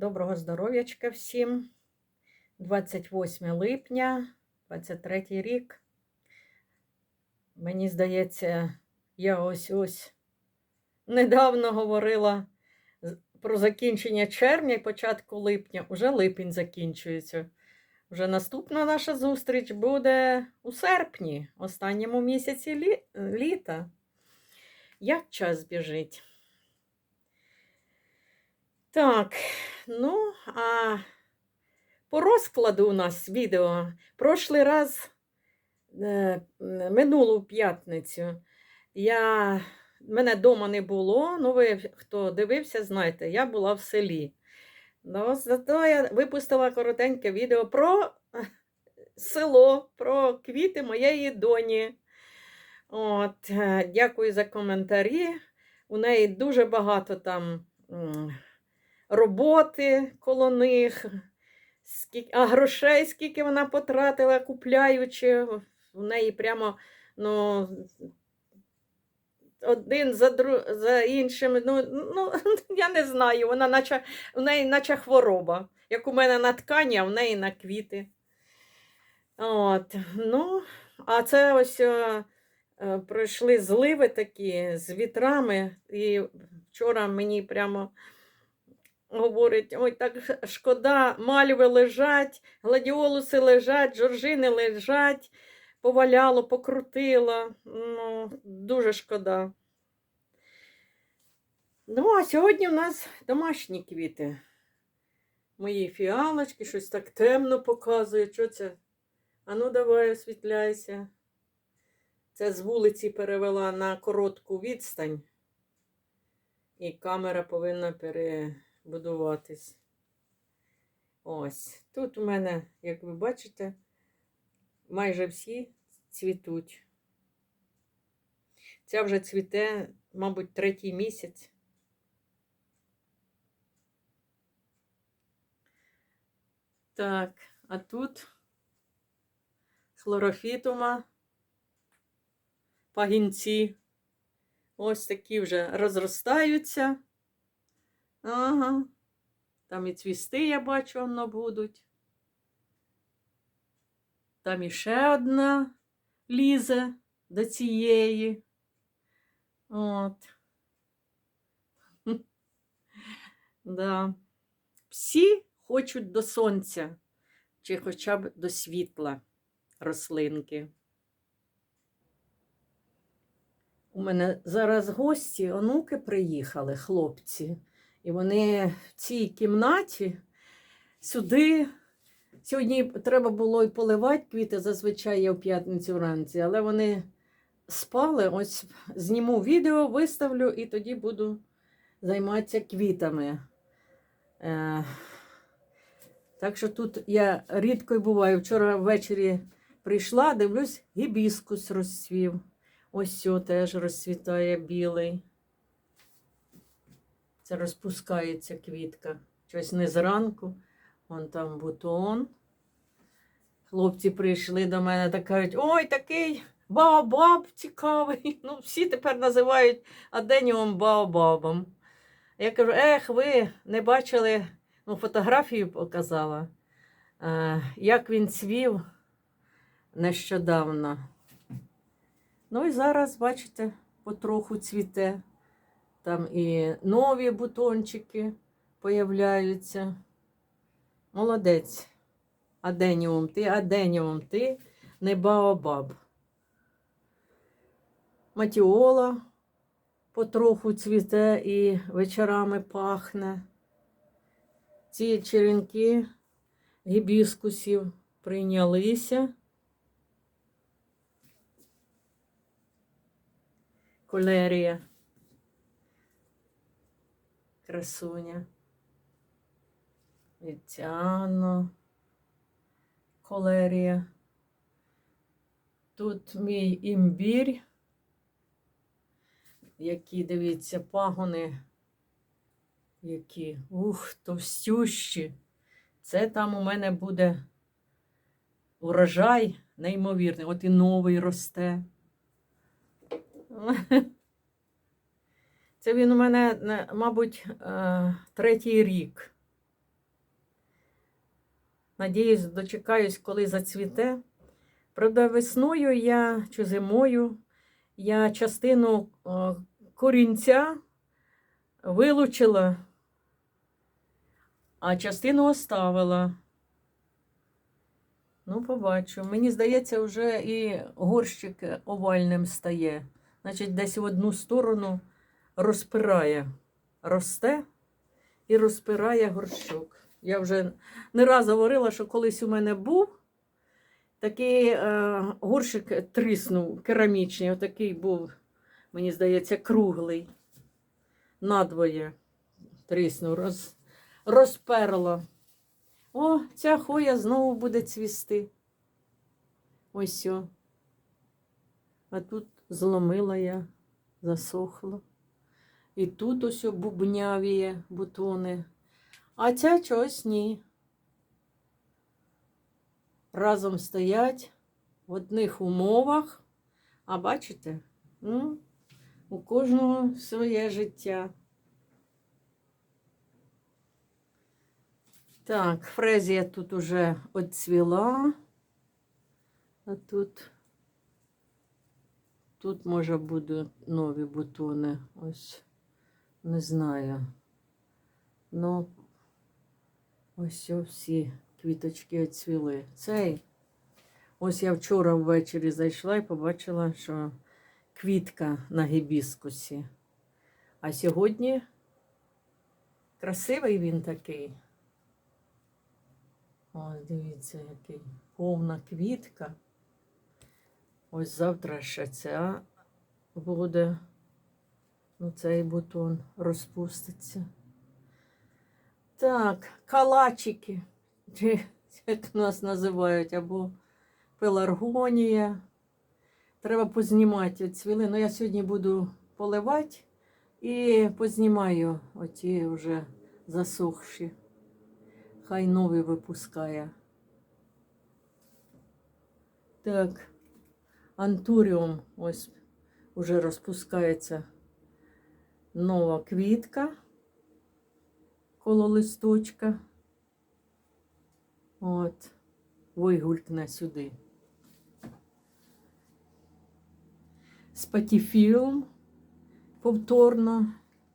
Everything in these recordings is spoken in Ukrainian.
Доброго здоров'ячка всім. 28 липня, 23 рік. Мені здається, я ось ось недавно говорила про закінчення червня і початку липня. Уже липень закінчується. Вже наступна наша зустріч буде у серпні, останньому місяці лі... літа. Як час біжить? Так, ну, а по розкладу у нас відео. Прошлий раз, е, минулу п'ятницю, я, мене вдома не було. Ну, ви, хто дивився, знаєте, я була в селі. Ну, зато я випустила коротеньке відео про е, село, про квіти моєї доні. От, е, дякую за коментарі. У неї дуже багато там. Роботи коло них, скільки, а грошей, скільки вона потратила, купляючи. У неї прямо ну, один за, дру, за іншим. Ну, ну, я не знаю, вона наче, у неї наче хвороба. Як у мене на ткані, а в неї на квіти. От, ну, а це ось е, е, пройшли зливи такі з вітрами. І вчора мені прямо говорить, ой, так шкода, мальви лежать, гладіолуси лежать, жоржини лежать, поваляло, покрутило. Ну, дуже шкода. Ну, а сьогодні в нас домашні квіти. Мої фіалочки, щось так темно показує. Що це? Ану, давай освітляйся. Це з вулиці перевела на коротку відстань. І камера повинна перебудуватись. Ось. Тут у мене, як ви бачите, майже всі цвітуть. Ця вже цвіте, мабуть, третій місяць. Так, а тут хлорофітума, пагінці. Ось такі вже розростаються. Ага. Там і цвісти, я бачу, воно будуть. Там іще одна лізе до цієї. От. Да. Всі хочуть до сонця, чи хоча б до світла рослинки. У мене зараз гості, онуки приїхали, хлопці, і вони в цій кімнаті сюди. Сьогодні треба було і поливати квіти, зазвичай я в п'ятницю вранці, але вони спали. Ось зніму відео, виставлю і тоді буду займатися квітами. Е, так що тут я рідко й буваю. Вчора ввечері прийшла, дивлюсь, гібіскус розцвів. Ось цього теж розцвітає білий. Це розпускається квітка. Щось не зранку. Вон там бутон. Хлопці прийшли до мене та кажуть, ой, такий баобаб цікавий. Ну, всі тепер називають аденіум баобабом. Я кажу, ех, ви не бачили, ну, фотографію показала, е, як він цвів нещодавно. Ну і зараз, бачите, потроху цвіте. Там і нові бутончики появляються. Молодець. Аденіум ти, аденіум ти, не баобаб. Матіола потроху цвіте і вечорами пахне. Ці черенки гібіскусів прийнялися. Колерія. Красуня. Віціано. Колерія. Тут мій імбір, які, дивіться, пагони, які, ух, товстющі. Це там у мене буде урожай неймовірний. От і новий росте. Це він у мене, мабуть, е, третій рік. Надіюсь, дочекаюсь, коли зацвіте. Правда, весною я чи зимою я частину корінця вилучила, а частину оставила. Ну, побачу. Мені здається, вже і горщик овальним стає. Значить, десь в одну сторону розпирає, росте і розпирає горщок. Я вже не раз говорила, що колись у мене був такий е, горщик тріснув, керамічний, отакий був, мені здається, круглий. Надвоє тріснув, роз, розперло. О, ця хоя знову буде цвісти. Ось о. А тут зломила я, засохло. І тут ось бубнявіє бутони. А ця чогось ні. Разом стоять в одних умовах. А бачите? Ну, у кожного своє життя. Так, фрезія тут уже отцвіла. А тут, тут може будуть нові бутони. Ось, не знаю. Ну, ось всі квіточки оцвіли. Цей. Ось я вчора ввечері зайшла і побачила, що квітка на гібіскусі. А сьогодні красивий він такий. Ось дивіться, який повна квітка. Ось завтра ще ця буде. Ну, цей бутон розпуститься. Так, калачики, чи як нас називають, або пеларгонія. Треба познімати цвіли. Ну, я сьогодні буду поливати і познімаю оті вже засохші. Хай нові випускає. Так, антуріум ось уже розпускається нова квітка коло листочка. От, вигулькне сюди. Спатіфілм повторно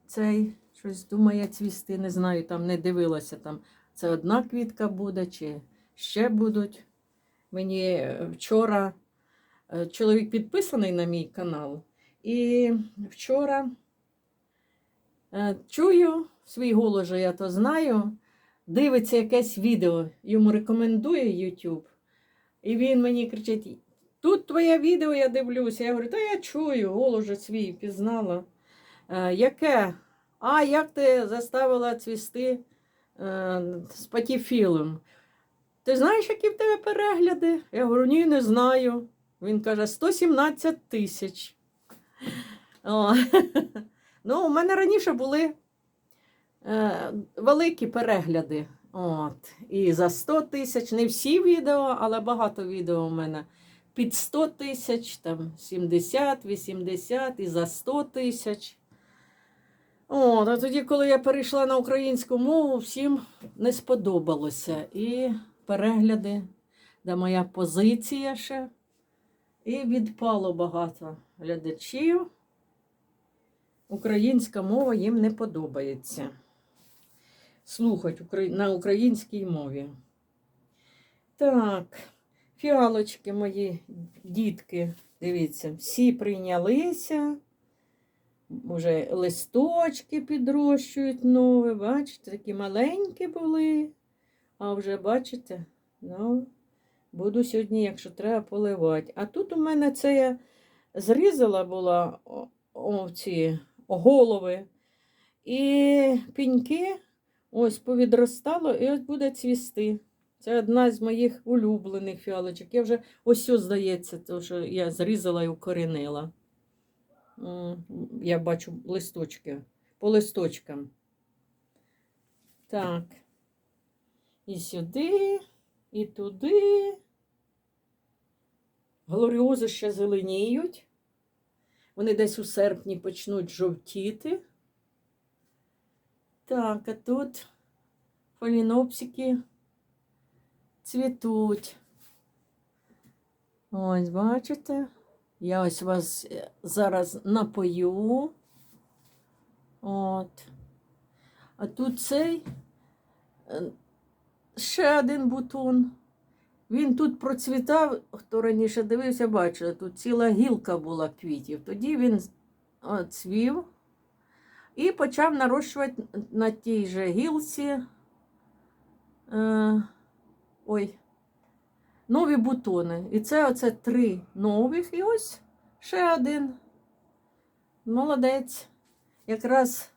цей щось думає цвісти, не знаю, там не дивилася там. Це одна квітка буде, чи ще будуть. Мені е, вчора е, чоловік підписаний на мій канал. І вчора чую свій голос, я то знаю. Дивиться якесь відео, йому рекомендує YouTube. І він мені кричить: тут твоє відео я дивлюся. Я говорю, та я чую, голос же свій пізнала. Е, яке? А як ти заставила цвісти е, з патіфілом? Ти знаєш, які в тебе перегляди? Я говорю, ні, не знаю. Він каже, 117 тисяч. Ну, у мене раніше були е, великі перегляди. От. І за 100 тисяч, не всі відео, але багато відео у мене під 100 тисяч, там 70, 80 і за 100 тисяч. От, а тоді, коли я перейшла на українську мову, всім не сподобалося. І перегляди, де моя позиція ще. І відпало багато глядачів. Українська мова їм не подобається. Слухать на українській мові. Так, фіалочки мої дітки, дивіться, всі прийнялися. Уже листочки підрощують нові, бачите, такі маленькі були. А вже бачите, ну, буду сьогодні, якщо треба, поливати. А тут у мене це я зрізала була о, о, ці голови. І піньки ось повідростало, і ось буде цвісти. Це одна з моїх улюблених фіалочок. Я вже ось здається, то, що я зрізала і укоренила. Я бачу листочки по листочкам. Так. І сюди, і туди. Глоріози ще зеленіють. Вони десь у серпні почнуть жовтіти. Так, а тут фалінопсики цвітуть. Ось, бачите? Я ось вас е, зараз напою. От. А тут цей е, ще один бутон. Він тут процвітав, хто раніше дивився, бачили, тут ціла гілка була квітів. Тоді він цвів і почав нарощувати на тій же гілці. Е, ой, нові бутони. І це оце три нових, і ось ще один. Молодець. Якраз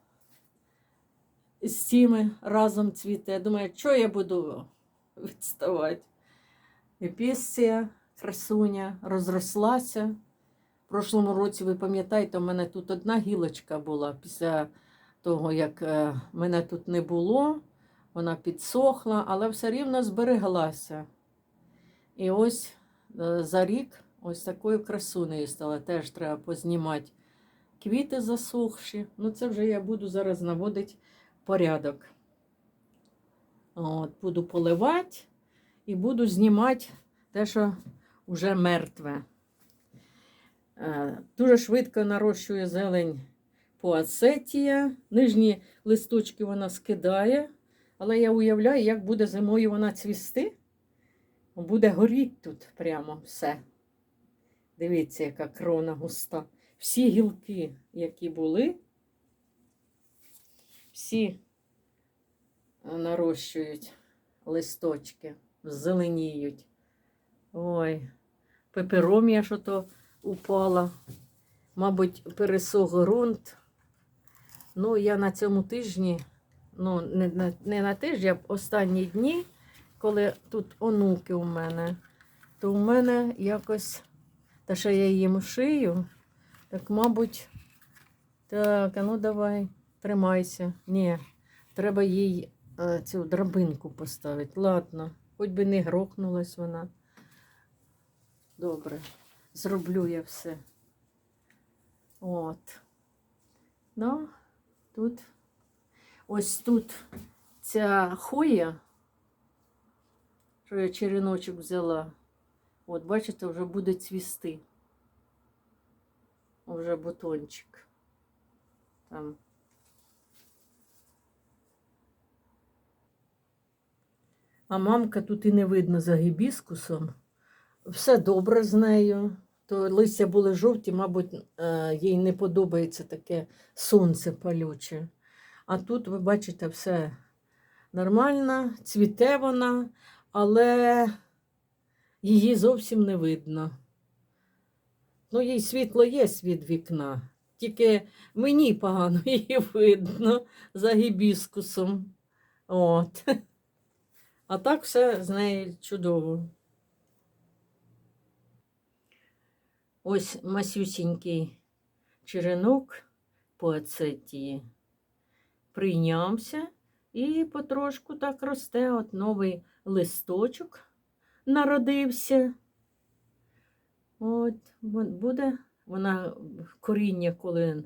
з цими разом цвіте. Думаю, що я буду відставати. Епісція, красуня, розрослася. В прошлому році, ви пам'ятаєте, у мене тут одна гілочка була після того, як е, мене тут не було. Вона підсохла, але все рівно збереглася. І ось е, за рік ось такою красунею стала. Теж треба познімати квіти засохші. Ну, це вже я буду зараз наводити порядок. От, буду поливати і буду знімати те, що вже мертве. Е, Дуже швидко нарощує зелень поацетія. Нижні листочки вона скидає. Але я уявляю, як буде зимою вона цвісти. Буде горіть тут прямо все. Дивіться, яка крона густа. Всі гілки, які були, всі нарощують листочки, зеленіють. Ой, пеперомія що то упала. Мабуть, пересох ґрунт. Ну, я на цьому тижні, ну, не, на- не на тижні, а останні дні, коли тут онуки у мене, то у мене якось, та ще я їм шию, так, мабуть, так, а ну давай, тримайся. Ні, треба їй е, цю драбинку поставити. Ладно, хоч би не грохнулась вона. Добре, зроблю я все. От. Ну, тут, ось тут ця хоя, що я череночок взяла. От, бачите, вже буде цвісти. Вже бутончик. Там. А мамка тут і не видно за гібіскусом. Все добре з нею. То листя були жовті, мабуть, е, їй не подобається таке сонце палюче. А тут, ви бачите, все нормально, цвіте вона, але її зовсім не видно. Ну, їй світло є від вікна, тільки мені погано її видно за гібіскусом. От. А так все з нею чудово. Ось масюсінький черенок по ацетії прийнявся і потрошку так росте. От новий листочок народився. От буде вона коріння, коли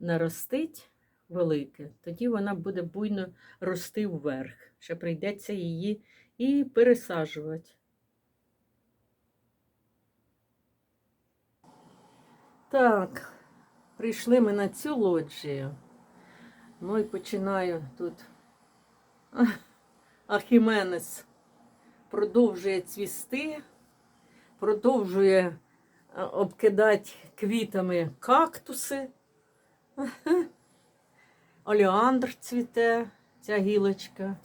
наростить велике, тоді вона буде буйно рости вверх. Ще прийдеться її і пересаджувати. Так, прийшли ми на цю лоджію. Ну і починаю тут. Ахіменес продовжує цвісти, продовжує е, обкидати квітами кактуси. Олеандр цвіте, ця гілочка.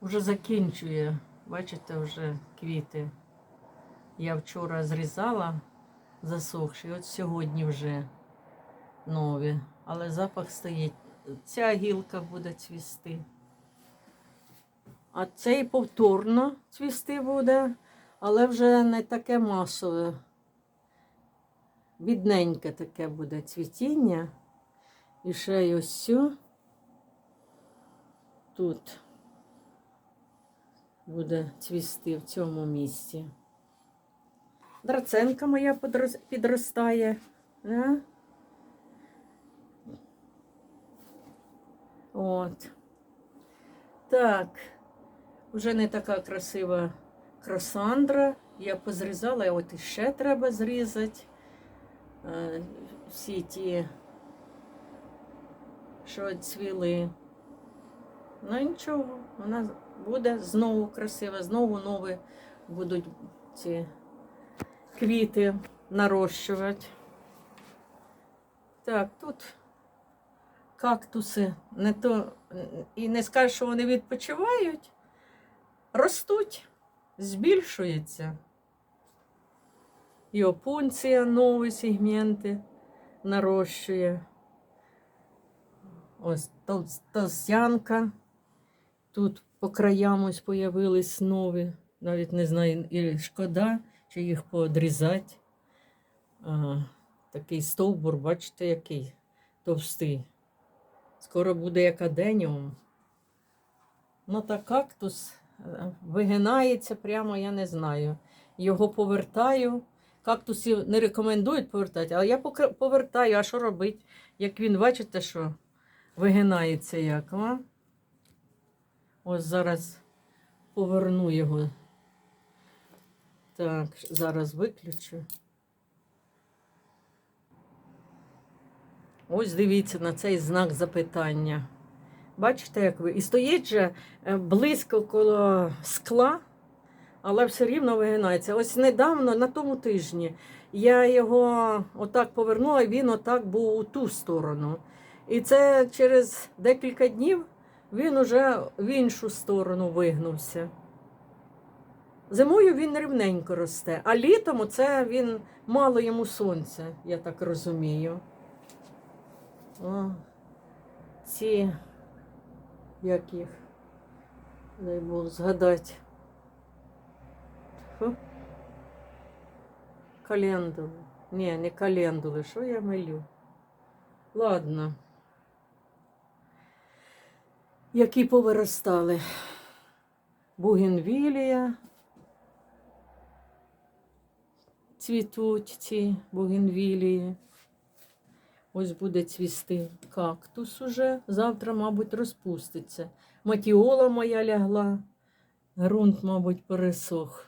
Вже закінчує, бачите, вже квіти. Я вчора зрізала засохші, от сьогодні вже нові, але запах стоїть. Ця гілка буде цвісти. А цей повторно цвісти буде, але вже не таке масове. Бідненьке таке буде цвітіння. І ще й ось цю тут буде цвісти в цьому місці. Драценка моя підростає. От. Так. Вже не така красива красандра. Я позрізала, от іще треба зрізати. Всі ті, що цвіли. Ну нічого, вона буде знову красива, знову нові будуть ці квіти нарощувати. Так, тут кактуси не то і не скажеш, що вони відпочивають, ростуть, збільшуються. І опунція нові сегменти нарощує. Ось тол- толстянка. Тут по краям ось появились нові. Навіть не знаю, і шкода, чи їх поодрізати. А, такий стовбур, бачите, який товстий. Скоро буде як аденіум. Ну та кактус е, вигинається прямо, я не знаю. Його повертаю. Кактусів не рекомендують повертати, але я повертаю, а що робити? Як він, бачите, що вигинається як. А? Ось зараз поверну його. Так, зараз виключу. Ось дивіться на цей знак запитання. Бачите, як ви? І стоїть же е, близько коло скла, але все рівно вигинається. Ось недавно, на тому тижні, я його отак повернула, і він отак був у ту сторону. І це через декілька днів він уже в іншу сторону вигнувся. Зимою він рівненько росте, а літом це він мало йому сонця, я так розумію. О, ці, як їх, дай Бог згадати. Фу. Календули. Ні, не календули, що я милю? Ладно. Які повиростали. Бугенвілія. Цвітуть ці бугенвілії. Ось буде цвісти кактус уже. Завтра, мабуть, розпуститься. Матіола моя лягла. Грунт, мабуть, пересох.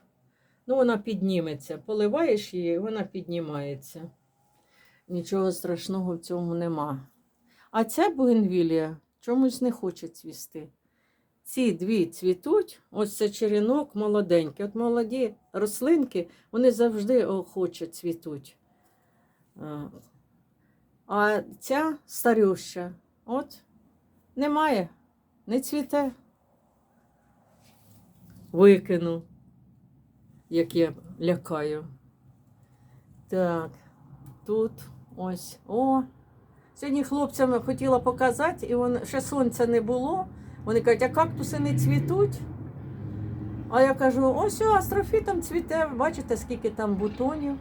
Ну, вона підніметься. Поливаєш її, вона піднімається. Нічого страшного в цьому нема. А ця бугенвілія чомусь не хоче цвісти. Ці дві цвітуть, ось це черенок молоденький. От молоді рослинки, вони завжди охоче цвітуть. А, ця старюща, от немає, не цвіте. Викину, як я лякаю. Так, тут ось. О, сьогодні хлопцям хотіла показати, і вон, ще сонця не було. Вони кажуть, а кактуси не цвітуть. А я кажу, ось астрофітом цвіте, бачите, скільки там бутонів.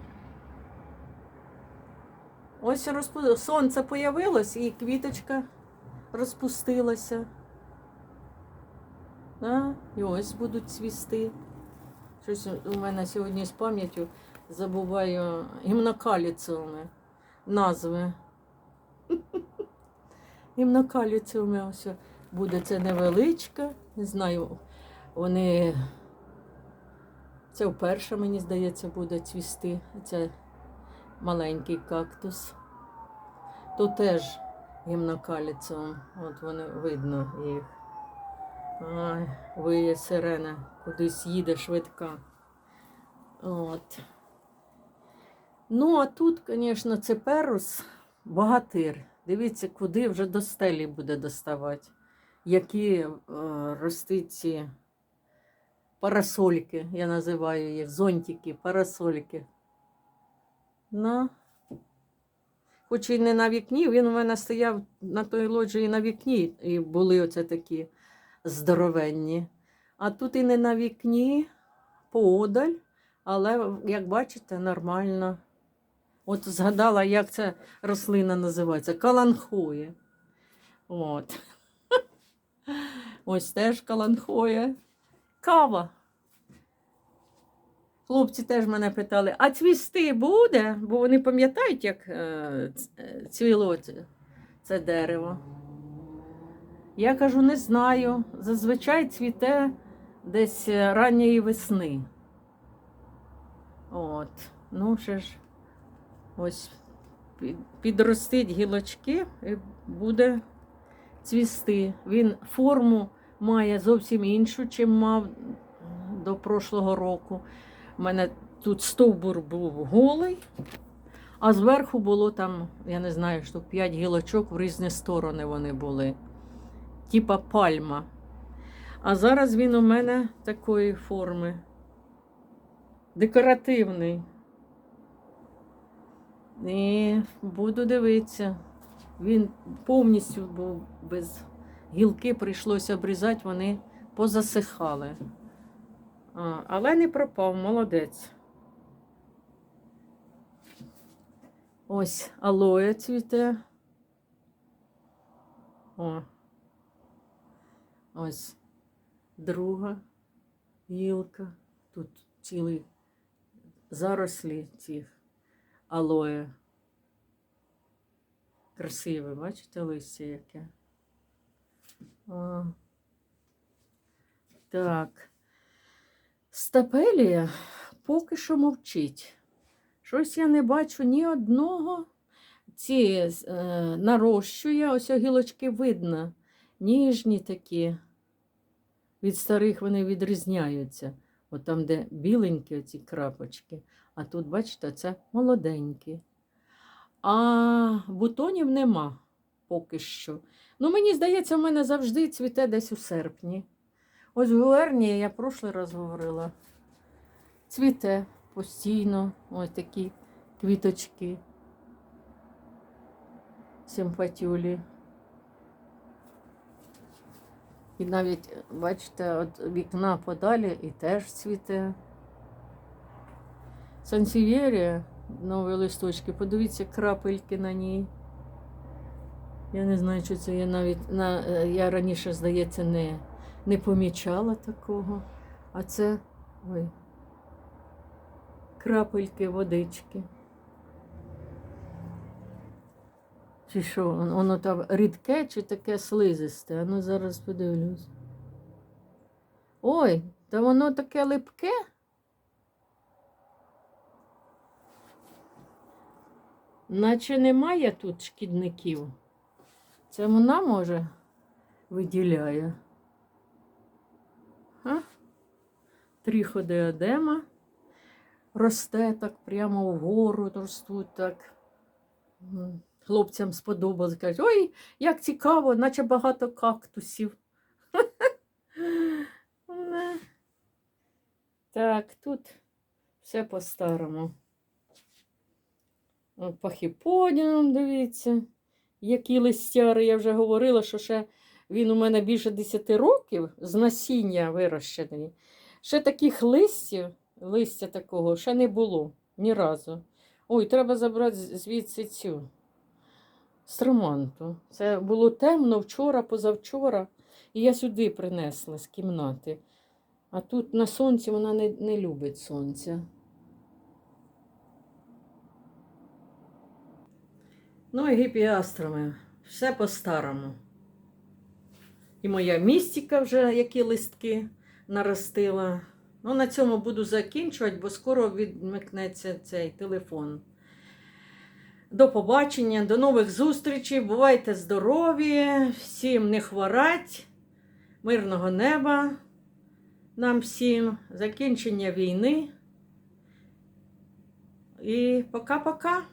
Ось розпу... сонце появилось і квіточка розпустилася. А, і ось будуть цвісти. Щось у мене сьогодні з пам'яттю забуваю гімнокаліціуми назви. Гімнокаліціуми ось буде це невеличке. Не знаю, вони це вперше, мені здається, буде цвісти. Це маленький кактус. Тут теж гімнокаліціум. От вони видно їх. Ай, виє сирена, кудись їде швидка. От. Ну, а тут, звісно, це перус богатир. Дивіться, куди вже до стелі буде доставати. Які е, рости ці парасольки, я називаю їх, зонтики, парасольки. Ну, хоч і не на вікні, він у мене стояв на той лоджії на вікні, і були оце такі здоровенні. А тут і не на вікні, поодаль, але, як бачите, нормально. От згадала, як ця рослина називається. Каланхоє. От. Ось теж каланхоє. Кава. Хлопці теж мене питали, а цвісти буде? Бо вони пам'ятають, як е, е, цвіло це, дерево. Я кажу, не знаю. Зазвичай цвіте десь е, ранньої весни. От. Ну, ще ж ось підростить гілочки і буде цвісти. Він форму має зовсім іншу, чим мав до прошлого року. У мене тут стовбур був голий, а зверху було там, я не знаю, штук 5 гілочок в різні сторони вони були. Типа пальма. А зараз він у мене такої форми. Декоративний. І буду дивитися. Він повністю був без гілки, прийшлося обрізати, вони позасихали. А, але не пропав, молодець. Ось алоє цвіте. О. Ось друга гілка. Тут цілі зарослі цих алоє. Красиве, бачите, листя яке. О. Так. Стапелія поки що мовчить. Щось я не бачу ні одного. Ці е, нарощує, ось о гілочки видно. Ніжні такі. Від старих вони відрізняються. От там, де біленькі оці крапочки. А тут, бачите, це молоденькі. А бутонів нема поки що. Ну, мені здається, в мене завжди цвіте десь у серпні. Ось гуернія, я прошлий раз говорила. Цвіте постійно, ось такі квіточки. Симпатюлі. І навіть, бачите, от вікна подалі і теж цвіте. Сансівєрія, нові листочки, подивіться крапельки на ній. Я не знаю, що це я навіть на, е, я раніше, здається, не, не помічала такого. А це ой, крапельки водички. Чи що, воно там рідке чи таке слизисте? А ну зараз подивлюсь. Ой, та воно таке липке. Наче немає тут шкідників. Це вона, може, виділяє. А? Тріходеодема росте так прямо вгору, ростуть так. Хлопцям сподобалось. Кажуть, ой, як цікаво, наче багато кактусів. Так, тут все по-старому. От Пахіподіум, дивіться, які листяри. Я вже говорила, що ще він у мене більше 10 років з насіння вирощений. Ще таких листів, листя такого, ще не було ні разу. Ой, треба забрати звідси цю строманту. Це було темно вчора, позавчора, і я сюди принесла з кімнати. А тут на сонці вона не, не любить сонця. Ну і гіпіастрами. Все по-старому. І моя містика вже які листки наростила. Ну, на цьому буду закінчувати, бо скоро відмикнеться цей телефон. До побачення, до нових зустрічей. Бувайте здорові, всім не хворать, мирного неба нам всім, закінчення війни. І пока-пока.